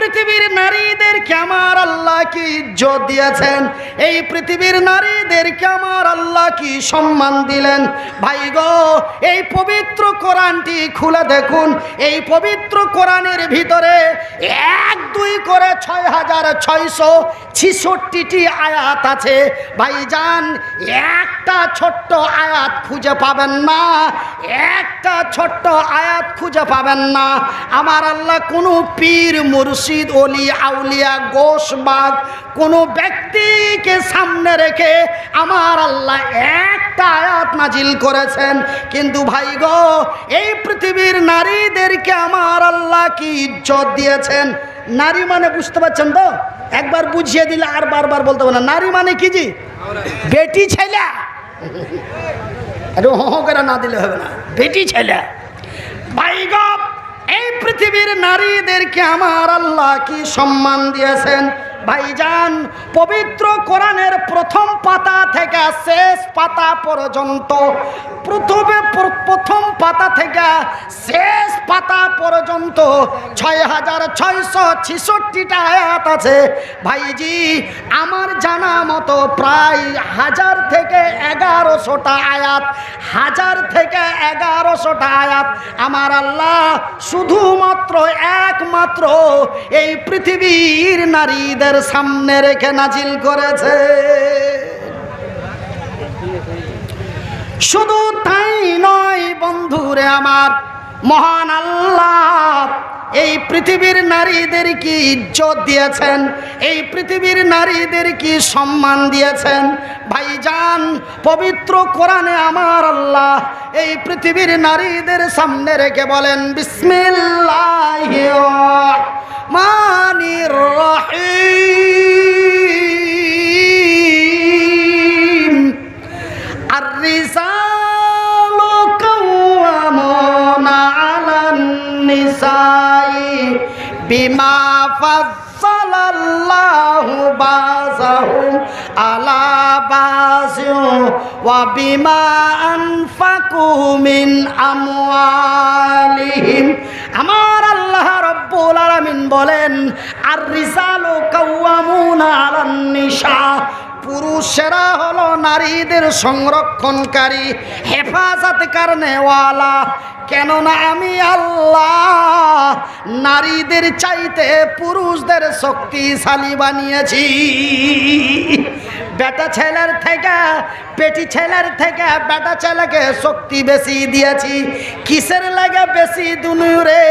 পৃথিবীর নারীদেরকে আমার আল্লাহ কি ইজ্জত দিয়েছেন? এই পৃথিবীর নারীদেরকে আমার আল্লাহ কি সম্মান দিলেন? ভাই গো, এই পবিত্র কোরআনটি খুলে দেখুন। এই পবিত্র কোরআনের ভিতরে এক, দুই করে ছয় হাজার ছয়শো ছিষট্টিটি আয়াত আছে। ভাইজান, একটা ছোট্ট আয়াত খুঁজে পাবেন না। একটা ছোট্ট আয়াত খুঁজে পাবেন না। আমার আল্লাহ কোনো পীর, মুর্শিদ অলি আউলিয়া, গোশবাগ কোনো ব্যক্তিকে সামনে রেখে আমার আল্লাহ একটা আয়াত নাজিল করেছেন। কিন্তু ভাই গো, এই পৃথিবীর নারীদেরকে আমার আল্লাহ কি ইজ্জত দিয়েছেন? নারী মানে বুঝতে পারছেন তো? একবার বুঝিয়ে দিলে আর বারবার বলতে হবে না। নারী মানে কি জি? বেটি ছেলে। একটু করে না দিলে হবে না। বেটি ছেলে। ভাইগব এই পৃথিবীর নারীদেরকে আমার আল্লাহ কি সম্মান দিয়েছেন? ভাইজান, পবিত্র কোরআনের প্রথম পাতা থেকে শেষ পাতা পর্যন্ত, প্রথমে প্রথম পাতা থেকে শেষ পাতা পর্যন্ত ছয় হাজার ছয়শো ছিষট্টিটা আয়াত আছে। ভাইজি, আমার জানা মতো প্রায় হাজার থেকে এগারোশোটা আয়াত, হাজার থেকে এগারোশোটা আয়াত আমার আল্লাহ শুধুমাত্র একমাত্র এই পৃথিবীর নারীদের সামনে রেখে নাজিল করেছে। শুধু তাই নয় বন্ধুরে আমার, মহান আল্লাহ, এই পৃথিবীর নারীদের কি ইজ্জত দিয়েছেন? এই পৃথিবীর নারীদের কি সম্মান দিয়েছেন? ভাইজান, পবিত্র কোরআনে আমার আল্লাহ, এই পৃথিবীর নারীদের সামনে রেখে বলেন বিসমিল্লাহ মানির রহিম। বিমা ফাজ্জালাল্লাহু বাযাহুম আলা বাযিউ ওয়া বিমা আনফাকু মিন আমওয়ালিহিম। আমার আল্লাহ রব্বুল আলামিন বলেন আর রিসালু কাওয়ামুনা আলান নিসা পুরুষেরা হলো নারীদের সংরক্ষণকারী হেফাজত কারণেওয়ালা কেননা আমি আল্লাহ নারীদের চাইতে পুরুষদের শক্তিশালী বানিয়েছি। বেটা ছেলের থেকে বেটি ছেলের থেকে বেটা ছেলেকে শক্তি বেশি দিয়েছি। কিসের লাগে বেশি দুনুরে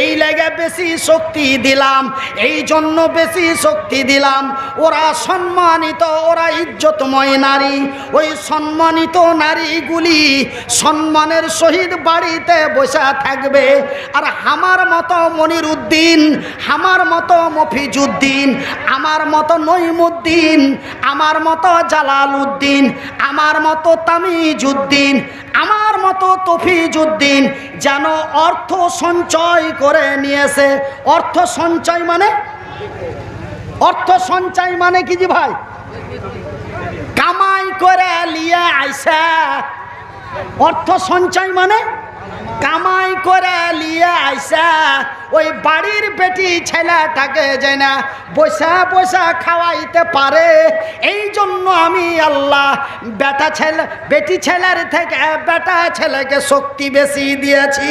এই লাগে বেশি শক্তি দিলাম, এই জন্য বেশি শক্তি দিলাম। ওরা সম্মানিত, ওরা ইজ্জতময় নারী। ওই সম্মানিত নারীগুলি সম্মানের সহিত বাড়িতে বসে থাকবে। আর আমার মতো মনির উদ্দিন আমার মতো মফিজুদ্দিন, আমার মতো নইমুদ্দিন আমার মতো জালাল উদ্দিন আমার মতো তামিজুদ্দিন, আমার মতো তফিজুদ্দিন যেন অর্থ সঞ্চয় করে নিয়েছে। অর্থ সঞ্চয় মানে? অর্থ সঞ্চয় মানে কি জি ভাই? কামাই করে লিয়ে আইসা অর্থ সঞ্চয় মানে? কামাই করে লিয়ে আইসা, ওই বাড়ির বেটি ছেলেটাকে যে না বসা বসা খাওয়াইতে পারে, এই জন্য আমি আল্লাহ বেটা ছেলে, বেটি ছেলের থেকে বেটা ছেলেকে শক্তি বেশি দিয়েছি।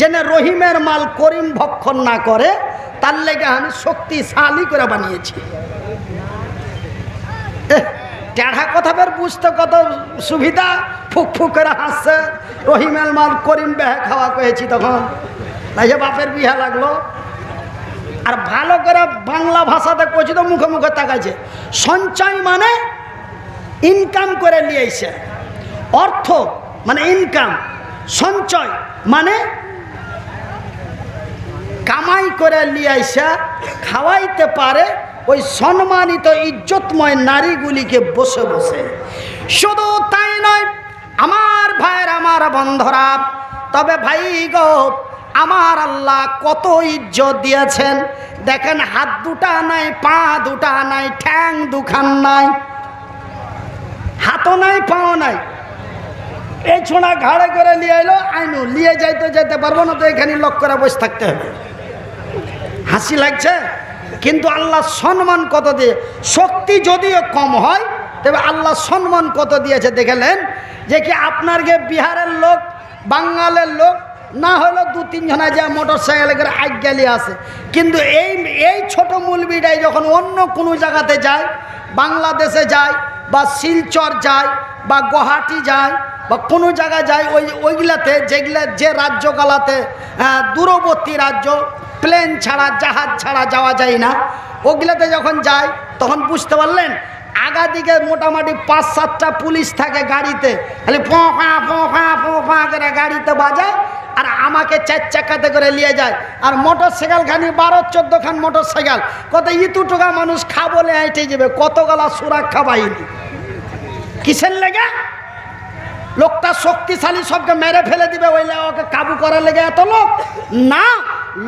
যেন রহিমের মাল করিম ভক্ষণ না করে, তার লেগে আমি শক্তিশালী করে বানিয়েছি। টেढ़া কথা বের বুঝতে কত সুবিধা? ফুক ফুক করে হাসছে। রহিমের মাল করিম বেহে খাওয়া কয়েছি তখন। তাই যে বাপের বিহা লাগল। আর ভালো করে বাংলা ভাষাতে কইছি তো মুখে মুখে তাকাইছে। সঞ্চয় মানে ইনকাম করে নিয়েছে অর্থ মানে ইনকাম সঞ্চয় মানে কামাই করে লিয়াইসা খাওয়াইতে পারে ওই সম্মানিত ইজ্জতময় নারীগুলিকে বসে বসে। শুধু তাই নয়, আমার ভাইয়ের, আমার বন্ধরা, তবে ভাই গো, আমার আল্লাহ কত ইজ্জত দিয়েছেন। দেখেন, হাত দুটা নাই, পা দুটা নাই, ঠ্যাং দুখান নাই, হাতও নাই, পাও নাই। এই ছোঁড়া ঘাড়ে করে নিয়ে এলো, আইনু, নিয়ে যাইতে যেতে পারব না তো এখানে লক করে বসে থাকতে হবে। হাসি লাগছে? কিন্তু আল্লাহ সম্মান কত দিয়ে? শক্তি যদিও কম হয়, তবে আল্লাহ সম্মান কত দিয়েছে দেখেলেন? যে কি আপনার গে বিহারের লোক বাঙ্গালের লোক, না হলো দু তিনজনা যা মোটর সাইকেল করে আজ্ঞালি আসে কিন্তু এই এই ছোট মুলবিটাই যখন অন্য কোনো জায়গাতে যায়, বাংলাদেশে যায়, বা শিলচর যায়, বা গুয়াহাটি যায়, বা কোনো জায়গায় যায়, ওই, ওইগুলাতে যেগুলা, যে রাজ্যগুলাতে দূরবর্তী রাজ্য প্লেন ছাড়া, জাহাজ ছাড়া যাওয়া যায় না। ওগুলাতে যখন যায়, তখন বুঝতে পারলেন আগা দিকে মোটামুটি পাঁচ, সাতটা পুলিশ থাকে গাড়িতে। খালি ফাঁ, ফোঁ, ফাঁ করে গাড়িতে বাজায় আর আমাকে চার চাকাতে করে নিয়ে যায়। আর মোটর সাইকেল খানি, বারো, চোদ্দ খান মোটর সাইকেল কত ইতু টোকা মানুষ খা বলে আইটে যাবে, কত গলা সুরাক্ষা বাহিনী। কিসের লেগে? লোকটা শক্তিশালী, সবকে মেরে ফেলে দিবে, ওই ওকে কাবু করার লেগে এত লোক? না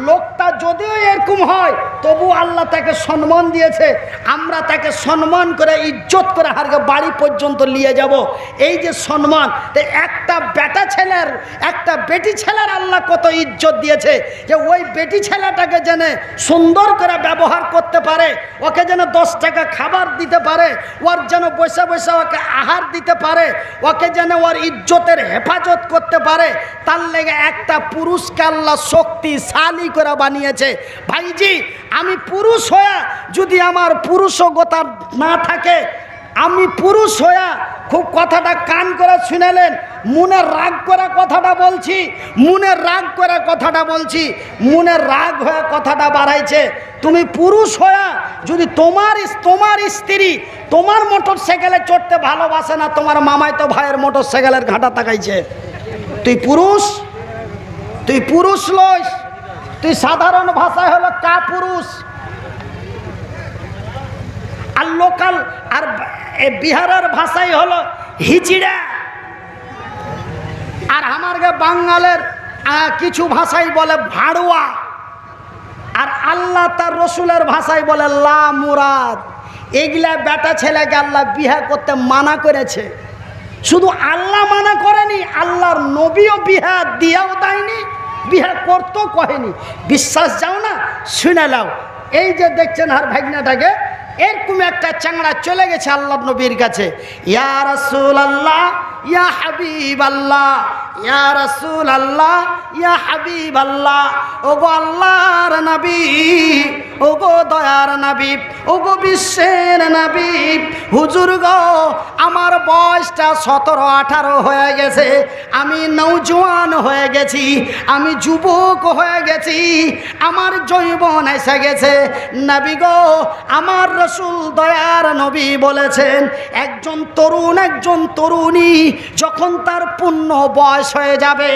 লোকটা যদিও এরকম হয়, তবু আল্লাহ তাকে সম্মান দিয়েছে। আমরা তাকে সম্মান করে, ইজ্জত করে হারকে বাড়ি পর্যন্ত নিয়ে যাব। এই যে সম্মান একটা বেটা ছেলের, একটা বেটি ছেলের আল্লাহ কত ইজ্জত দিয়েছে যে ওই বেটি ছেলেটাকে যেন সুন্দর করে ব্যবহার করতে পারে, ওকে যেন দশ টাকা খাবার দিতে পারে, ওর যেন বসে বসে ওকে আহার দিতে পারে, ওকে যেন ওর ইজ্জতের হেফাজত করতে পারে, তার লেগে একটা পুরুষকে আল্লাহ শক্তিশালী করে বানিয়েছে। ভাইজি, আমি পুরুষ হয়ে যদি আমার পুরুষগতা না থাকে, আমি পুরুষ হইয়া খুব কথাটা কান করে শুনেলেন মনের রাগ করে কথাটা বলছি মনের রাগ করে কথাটা বলছি মনের রাগ হয়ে কথাটা বাড়াইছে। তুমি পুরুষ হইয়া যদি তোমার তোমার স্ত্রী তোমার মোটর সাইকেলে চড়তে ভালোবাসে না, তোমার মামাই তো ভাইয়ের মোটর সাইকেলের ঘাটা তাকাইছে। তুই পুরুষ? তুই পুরুষ লইস? তুই সাধারণ ভাষায় হলো কাপুরুষ। আর লোকাল, আর বিহারের ভাষাই হলো হিচিড়া। আর আমার গে বাঙ্গালের কিছু ভাষাই বলে ভাড়ুয়া। আর আল্লাহ তার রসুলের ভাষায় বলে লা মুরাদ এগুলা বেটা ছেলেকে আল্লাহ বিহা করতে মানা করেছে। শুধু আল্লাহ মানা করেনি, আল্লাহর নবীও বিহা দিয়েও দেয়নি। বিহা করতেও কহেনি। বিশ্বাস যাও না, শুনে লাও এই যে দেখছেন আর ভাগনাটাকে এরকম একটা চাংড়া চলে গেছে আল্লাহ নবীর কাছে। ইয়া রাসূল আল্লাহ ইয়া হাবিব ইয়া আল্লাহ ইয়া আল্লাহ আল্লাহর নবী ও গো দয়ার নবী ও গো বিশ্বের নবী। হুজুর গো, আমার বয়সটা সতেরো, আঠারো হয়ে গেছে, আমি নৌজওয়ান হয়ে গেছি, আমি যুবক হয়ে গেছি, আমার জৈবন এসে গেছে। নবী গো, আমার রসুল দয়ার নবী বলেছেন, একজন তরুণ, একজন তরুণী যখন তার পূর্ণ বয়স হয়ে যাবে,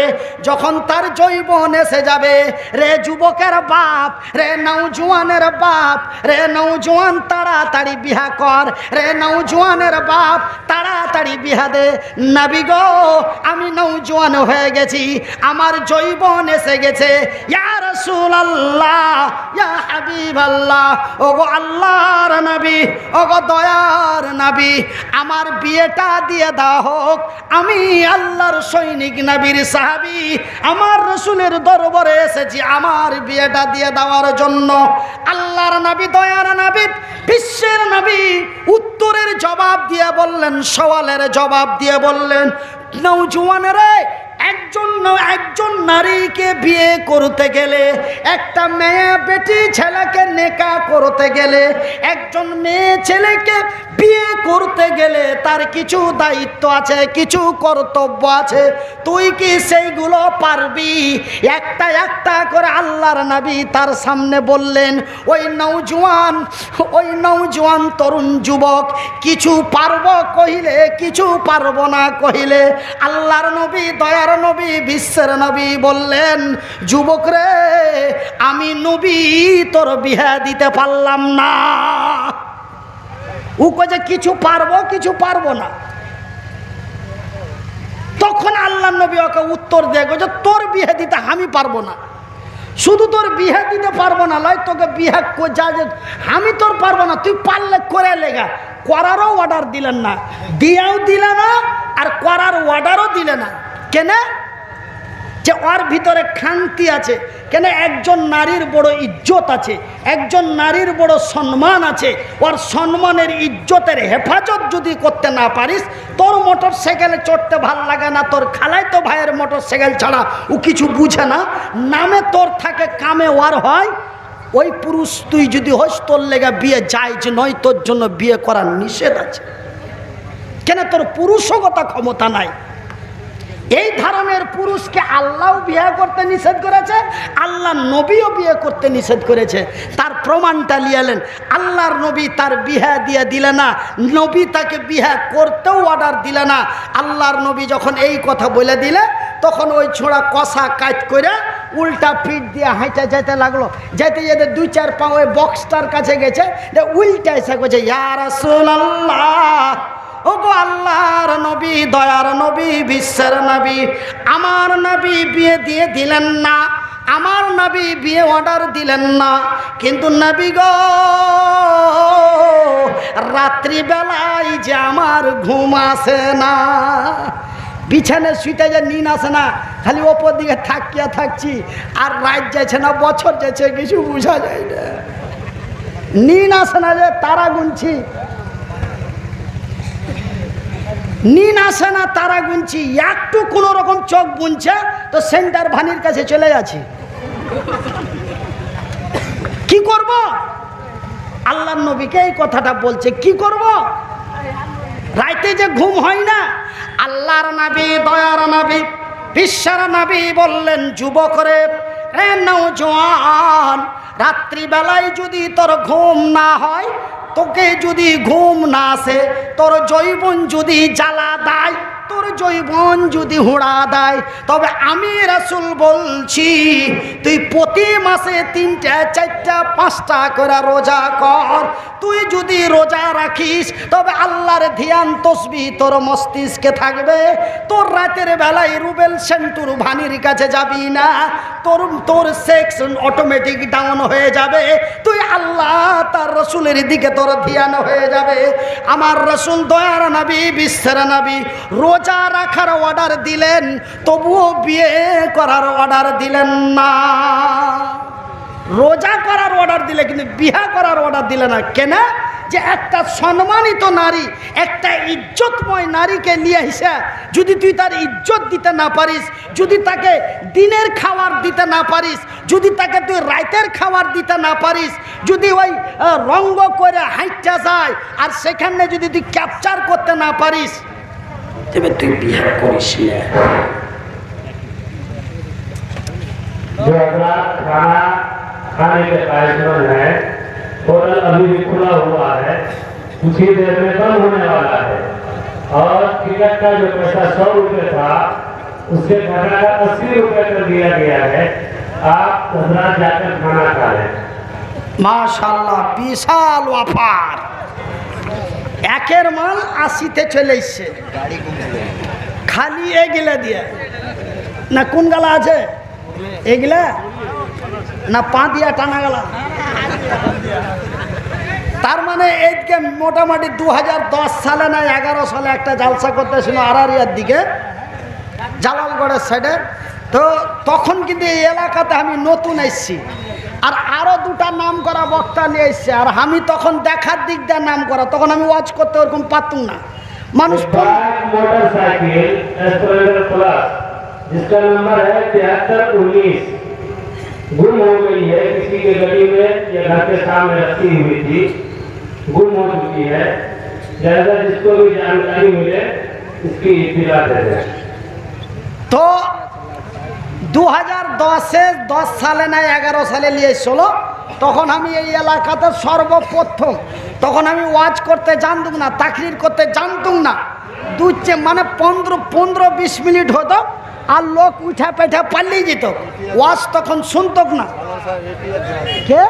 যখন তার জৈবন এসে যাবে, রে যুবকের বাপ, রে নৌজওয়ানের বাপ, রে নৌ নৌজওয়ান তাড়াতাড়ি বিহা কর, রে নৌ নৌজওয়ানের বাপ, তাড়াতাড়ি বিহা দে। নাবি গো, আমি নৌ নৌজওয়ান হয়ে গেছি, আমার জৈবন এসে গেছে। ইয়া রাসূলুল্লাহ, ইয়া হাবিবাল্লাহ, ওগো আল্লাহর নবী, ওগো দয়ার নবী, আমার বিয়েটা দিয়ে দাও হোক। আমি আল্লাহর সৈনিক নবীর সাহাবী, আমার রসুলের দরবারে এসেছি, আমার বিয়েটা দিয়ে দেওয়ার জন্য আল্লাহর নাবি, দয়ার নাবি, বিশ্বের নাবি উত্তরের জবাব দিয়ে বললেন, সওয়ালের জবাব দিয়ে বললেন নৌজওয়ানেরে একজন একজন নারীকে বিয়ে করতে গেলে, একটা মেয়ে বেটি ছেলেকে নেকা করতে গেলে, একজন মেয়ে ছেলেকে বিয়ে করতে গেলে তার কিছু দায়িত্ব আছে, কিছু কর্তব্য আছে। তুই কি সেইগুলো পারবি? একটা একটা করে আল্লাহর নবী তার সামনে বললেন, ওই নৌজওয়ান ওই নৌজওয়ান তরুণ যুবক, কিছু পারব কহিলে, কিছু পারব না কহিলে, আল্লাহর নবী দয়ার নবী, বিশ্বের নবী বললেন, যুবক রে, আমি নবী, তোর বিহা দিতে পারলাম না। ও যে, কিছু পারব কিছু পারব না। তখন আল্লাহ নবী ওকে উত্তর দিয়ে যে, তোর বিয়ে দিতে আমি পারব না। শুধু তোর বিয়ে দিতে পারব না, লয় তোকে কো- যা, যে, আমি তোর পারব না, তুই পারলে করে লেগা করারও অর্ডার দিলেন না। দিয়াও দিলে না, আর করার অর্ডারও দিলে না। কেন? যে ওর ভিতরে খান্তি আছে। কেন একজন নারীর বড় ইজ্জত আছে? একজন নারীর বড় সম্মান আছে। ওর সম্মানের ইজ্জতের হেফাজত যদি করতে না পারিস, তোর মোটর সাইকেলে চড়তে ভালো লাগে না, তোর খালাই তো ভাইয়ের মোটর সাইকেল ছাড়া ও কিছু বুঝে না। নামে তোর থাকে, কামে ওয়ার হয়। ওই পুরুষ তুই যদি হস, তোর লেগে বিয়ে যায় যে নয়, তোর জন্য বিয়ে করার নিষেধ আছে। কেন তোর পুরুষগতা ক্ষমতা নাই? এই ধরনের পুরুষকে আল্লাহ বিয়ে করতে নিষেধ করেছে, আল্লাহ নবীও বিয়ে করতে নিষেধ করেছে। তার প্রমাণটা লিয়ালেন আল্লাহর নবী তার বিহা দিয়ে দিলে না, নবী তাকে বিহা করতেও অর্ডার দিলে না। আল্লাহর নবী যখন এই কথা বলে দিলে, তখন ওই ছোঁড়া কষা কাজ করে উল্টা পিঠ দিয়ে হাঁটা যেতে লাগল। যেতে যেতে দুই চার পা ওই বক্সটার কাছে গেছে উল্টা এসে গেছে ইয়ার আল্লাহ ও গো আল্লাহর নবী, দয়ার নবী, বিশ্বের নবী, আমার নবী বিয়ে দিয়ে দিলেন না, আমার নবী বিয়ে অর্ডার দিলেন না, কিন্তু নবী গো, রাত্রিবেলায় যে আমার ঘুম আসে না, বিছানে শুইতে যে নিন আসে না, খালি ওপর দিকে থাকিয়া থাকছি, আর রাত যাচ্ছে না, বছর যাচ্ছে কিছু বোঝা যায় না। নিন আসে না যে তারা গুনছি নিন আসে না তারা গুনছি, একটু কোনো রকম চোখ বুনছে, তো সেন্টার ভানির কাছে চলে যাচ্ছি। কি করব? আল্লাহ নবীকে এই কথাটা বলছে, কি করব? রাইতে যে ঘুম হয় না, আল্লাহর নাবি, দয়ার নাবি, বিশ্বের নাবি বললেন যুবকরে এ নৌজওয়ান রাত্রিবেলায় যদি তোর ঘুম না হয় তোকে যদি ঘুম না আসে তোর জৈবন যদি জ্বালা দেয় তোর জৈবন যদি হুড়া দেয়, তবে আমি রাসুল বলছি, তুই প্রতি মাসে তিনটা, চারটা, পাঁচটা করে রোজা কর। তুই যদি রোজা রাখিস, তবে আল্লাহর ধ্যান, তসবি তোর মস্তিষ্কে থাকবে। তোর রাতের বেলায় রুবেল সেন্টুর ভানির কাছে যাবি না। তোর তোর সেক্স অটোমেটিক ডাউন হয়ে যাবে। তুই আল্লাহ তার রসুলের দিকে তোর ধ্যান হয়ে যাবে। আমার রসুল দয়ার নাবি, বিশ্বের নাবি, রোজা রাখার অর্ডার দিলেন, তবুও বিয়ে করার অর্ডার দিলেন না। রোজা করার অর্ডার দিলে কিন্তু বিহা করার অর্ডার দিলে না। কেন? যে একটা সম্মানিত নারী, একটা ইজ্জতময় নারীকে নিয়ে এসে যদি তুই তার ইজ্জত দিতে না পারিস, যদি তাকে দিনের খাবার দিতে না পারিস, যদি তাকে তুই রাতের খাবার দিতে না পারিস, যদি ওই রঙ্গ করে হাইটা যায়, আর সেখানে যদি তুই ক্যাপচার করতে না পারিস তবে তুই বিয়ে করিস না जो हजरात खाना खाने के कार्यक्रम है होटल अभी भी खुला हुआ है कुछ ही देर में बंद होने वाला है और टिकट का जो पैसा सौ रुपये था उससे घटाकर अस्सी रुपये कर दिया गया है आप हजरात जाकर खाना खा लें মাশাল্লাহ বিশাল অফার একের মাল আশিতে চলে এসছে। খালি এগুলা দিয়ে। না কোন গালা আছে? এগুলা? না পা দিয়া টানা গেলা? তার মানে এইদিকে মোটামুটি দু হাজার দশ সালে না এগারো সালে একটা জালসা করতেছিল আরারিয়ার দিকে জালালগড়ের সাইডে তো তখন কিন্তু এই এলাকাতে আমি নতুন এসছি। আর আরও দুটা নাম করা বক্তা নিয়ে এসছে আর আমি তখন দেখার দিক দিয়ে নাম করা তখন আমি ওয়াচ করতে ওরকম পারতুম না মানুষ phone bike motorcycle Splendor plus जिसका नंबर है तिहत्तर उन्नीस गुम हो गई है किसी के गली में या घर के सामने रखी हुई थी गुम हो चुकी है जैसा जिसको भी जानकारी मिले इसकी इतला दे दें তো দু হাজার দশে দশ সালে না এগারো সালে নিয়ে এসছিল, তখন আমি এই এলাকাতে সর্বপ্রথম, তখন আমি ওয়াজ করতে জানতুম না, তাকরির করতে জানতুম না। দু মানে পনেরো পনেরো বিশ মিনিট হতো, আর লোক উঠা পেঠা পালিয়ে যেত। ওয়াজ তখন শুনতক না। কে?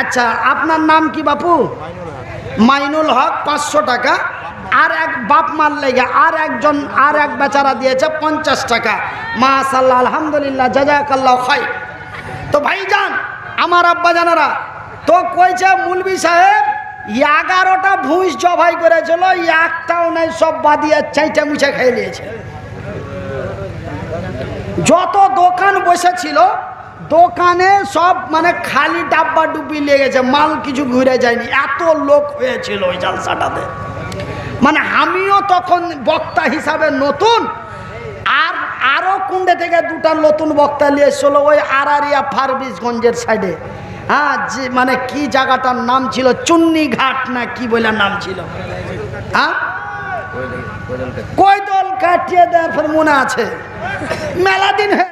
আচ্ছা আপনার নাম কি বাপু? মাইনুল হক পাঁচশো টাকা। আর এক বাপ মার লেগে আর একজন, আর এক বেচারা দিয়েছে পঞ্চাশ টাকা। মাশাল্লাহ আলহামদুলিল্লাহ জাজাকাল্লাহ খাই তো ভাইজান, আমার আব্বা জানারা, তো কইছে মুলবি সাহেব, এগারোটা ভুঁস জবাই করেছিল, একটাও নাই, সব বাদিয়ে চাইটা মুছে খেয়ে নিয়েছে। যত দোকান বসেছিল, দোকানে সব মানে খালি ডাব্বা ডুবি লেগেছে, মাল কিছু ঘুরে যায়নি। এত লোক হয়েছিল ওই জালসাটাতে। মানে আমিও তখন বক্তা হিসাবে নতুন আর আরও কুণ্ডে থেকে দুটা নতুন বক্তা নিয়ে এসেছিল ওই আরারিয়া ফারবিসগঞ্জের সাইডে। হ্যাঁ যে মানে কি জায়গাটার নাম ছিল? চুন্নি ঘাট না কি বলে নাম ছিল? হ্যাঁ? কই দল কাটিয়ে দেওয়ার পর মনে আছে। মেলা দিন হয়ে